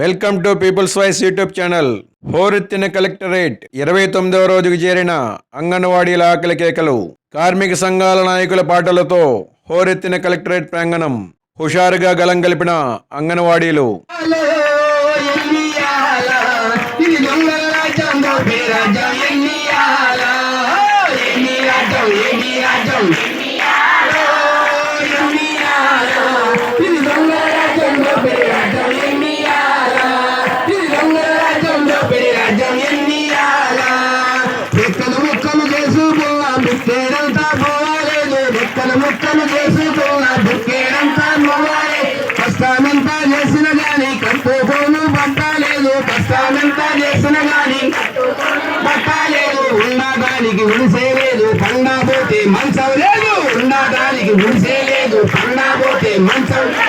Welcome to people's voice YouTube channel హోరెత్తిన collectorate ఇరవై తొమ్మిదవ రోజుకు చేరిన అంగన్వాడీల ఆకలి కేకలు కార్మిక సంఘాల నాయకుల పాటలతో హోరెత్తిన కలెక్టరేట్ ప్రాంగణం హుషారుగా గలం కలిపిన అంగన్వాడీలు ఎన్ని బుక్కేడంతా పోవాలి ముక్కలు ముక్కలు చేసుకున్న బుక్కేడంతా పోవాలి కష్టాలంతా చేసిన గాని కట్టుకోను పట్టాలేదు కష్టాలంతా చేసిన గాని పట్టాలేదు ఉన్నా దానికి ఉడిసేలేదు పండా పోతే మంచం లేదు ఉన్నా దానికి ఉడిసేలేదు పండా పోతే మంచం లేదు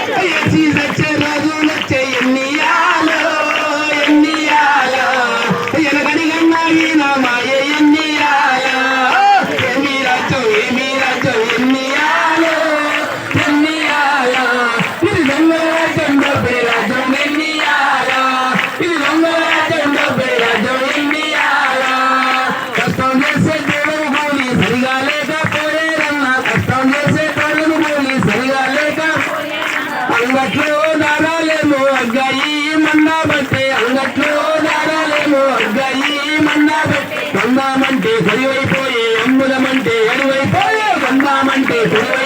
అంగట్లో ధరలేము అగ్గయి మన్నా బట్టి అంగట్లో ధరలేము అగ్గయి మన్నా బట్టి కొందామంటే సరివైపోయి అమ్ములమంటే ఎరువైపోయే కొందామంటే సరివై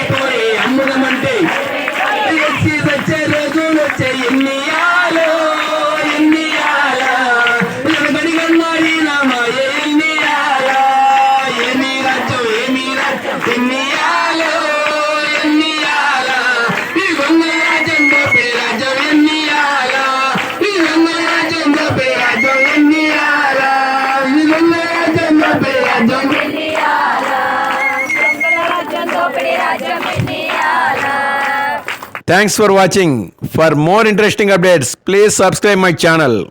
Thanks for watching. For more interesting updates, please subscribe my channel.